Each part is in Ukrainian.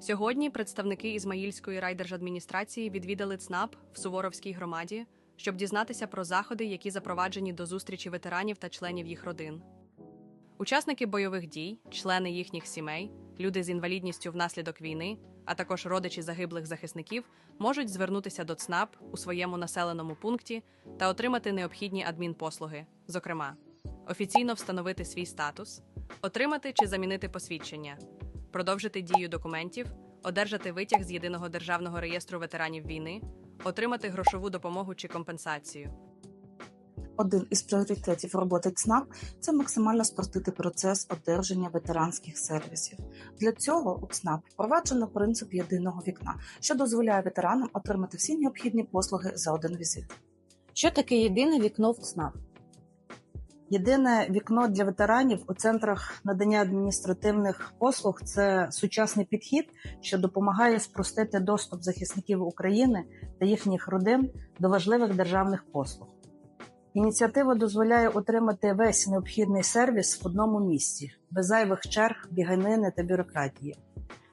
Сьогодні представники Ізмаїльської райдержадміністрації відвідали ЦНАП в Суворовській громаді, щоб дізнатися про заходи, які запроваджені до зустрічі ветеранів та членів їх родин. Учасники бойових дій, члени їхніх сімей, люди з інвалідністю внаслідок війни, а також родичі загиблих захисників можуть звернутися до ЦНАП у своєму населеному пункті та отримати необхідні адмінпослуги, зокрема, офіційно встановити свій статус, отримати чи замінити посвідчення, продовжити дію документів, одержати витяг з єдиного державного реєстру ветеранів війни, отримати грошову допомогу чи компенсацію. Один із пріоритетів роботи ЦНАП це максимально спростити процес одержання ветеранських сервісів. Для цього у ЦНАП впроваджено принцип єдиного вікна, що дозволяє ветеранам отримати всі необхідні послуги за один візит. Що таке єдине вікно в ЦНАП? Єдине вікно для ветеранів у центрах надання адміністративних послуг це сучасний підхід, що допомагає спростити доступ захисників України та їхніх родин до важливих державних послуг. Ініціатива дозволяє отримати весь необхідний сервіс в одному місці, без зайвих черг, біганини та бюрократії.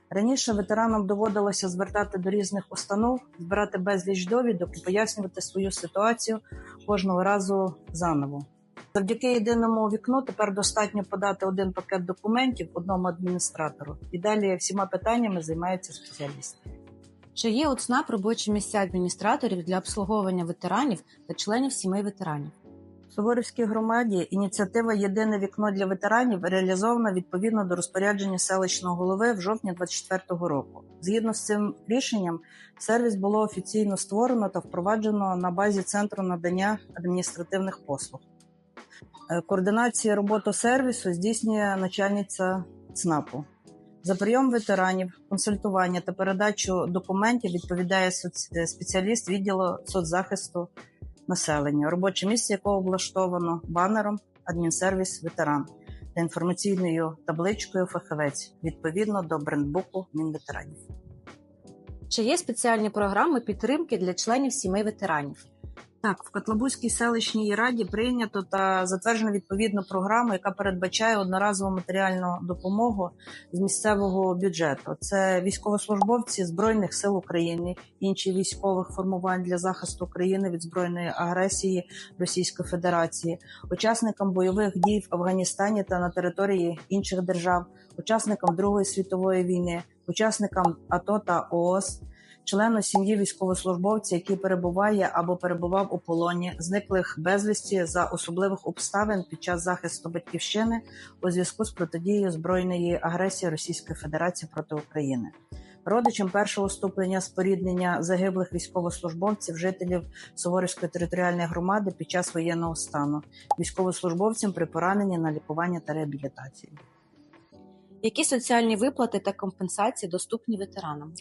Раніше ветеранам доводилося звертати до різних установ, збирати безліч довідок і пояснювати свою ситуацію кожного разу заново. Завдяки єдиному вікну тепер достатньо подати один пакет документів одному адміністратору, і далі всіма питаннями займаються спеціалісти. Чи є у ЦНАП робочі місця адміністраторів для обслуговування ветеранів та членів сімей ветеранів? В Суворівській громаді ініціатива Єдине вікно для ветеранів реалізована відповідно до розпорядження селищного голови в жовтні 2024 року. Згідно з цим рішенням, сервіс було офіційно створено та впроваджено на базі центру надання адміністративних послуг. Е, Координація роботи сервісу здійснює начальниця ЦНАПу. За прийом ветеранів, консультування та передачу документів відповідає спеціаліст відділу соцзахисту населення, робоче місце якого облаштовано банером адмінсервіс ветеран та інформаційною табличкою фахівець відповідно до брендбуку Мінветеранів. Чи є спеціальні програми підтримки для членів сімей ветеранів? Так, в Котлабузькій селищній раді прийнято та затверджено відповідну програму, яка передбачає одноразову матеріальну допомогу з місцевого бюджету. Це військовослужбовці збройних сил України, інші військових формувань для захисту України від збройної агресії Російської Федерації, учасникам бойових дій в Афганістані та на території інших держав, учасникам Другої світової війни, учасникам АТО та ООС члену сім'ї військовослужбовця, який перебуває або перебував у полоні, зниклих безвісті за особливих обставин під час захисту батьківщини у зв'язку з протидією збройної агресії Російської Федерації проти України. Родичам першого ступеня споріднення загиблих військовослужбовців, жителів Суворівської територіальної громади під час воєнного стану, військовослужбовцям при пораненні на лікування та реабілітацію. Які соціальні виплати та компенсації доступні ветеранам?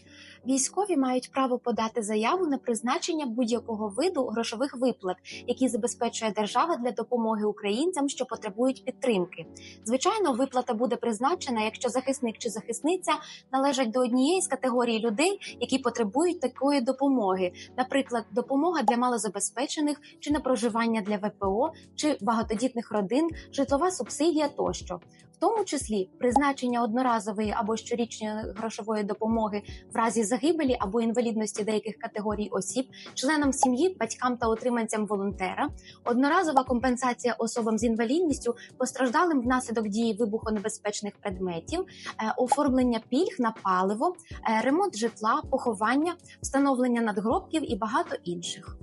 Військові мають право подати заяву на призначення будь-якого виду грошових виплат, які забезпечує держава для допомоги українцям, що потребують підтримки. Звичайно, виплата буде призначена, якщо захисник чи захисниця належать до однієї з категорій людей, які потребують такої допомоги, наприклад, допомога для малозабезпечених чи на проживання для ВПО чи багатодітних родин, житлова субсидія тощо. В тому числі призначення одноразової або щорічної грошової допомоги в разі загибелі або інвалідності деяких категорій осіб, членам сім'ї, батькам та утриманцям волонтера, одноразова компенсація особам з інвалідністю, постраждалим внаслідок дії вибухонебезпечних предметів, е, оформлення пільг на паливо, е, ремонт житла, поховання, встановлення надгробків і багато інших.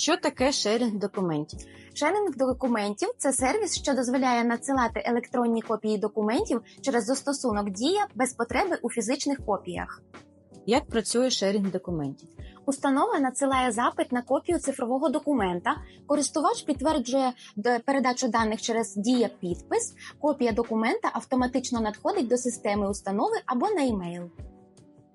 Що таке шерінг документів? Шеринг документів це сервіс, що дозволяє надсилати електронні копії документів через застосунок Дія без потреби у фізичних копіях. Як працює шерінг документів? Установа надсилає запит на копію цифрового документа. Користувач підтверджує передачу даних через дія підпис. Копія документа автоматично надходить до системи установи або на емейл.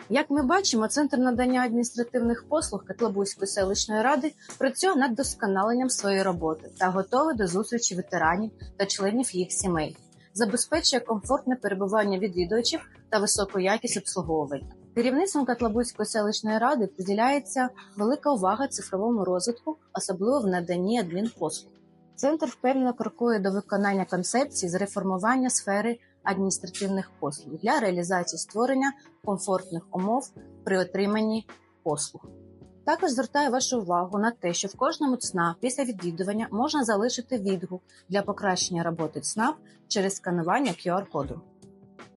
Як ми бачимо, центр надання адміністративних послуг Котлабузької селищної ради працює над досконаленням своєї роботи та готовий до зустрічі ветеранів та членів їх сімей, забезпечує комфортне перебування відвідувачів та високу якість обслуговування. Керівництвом Котлабузької селищної ради приділяється велика увага цифровому розвитку, особливо в наданні адмінпослуг. Центр впевнено крокує до виконання концепції з реформування сфери адміністративних послуг для реалізації створення комфортних умов при отриманні послуг. Також звертаю вашу увагу на те, що в кожному ЦНАП після відвідування можна залишити відгук для покращення роботи ЦНАП через сканування QR-коду.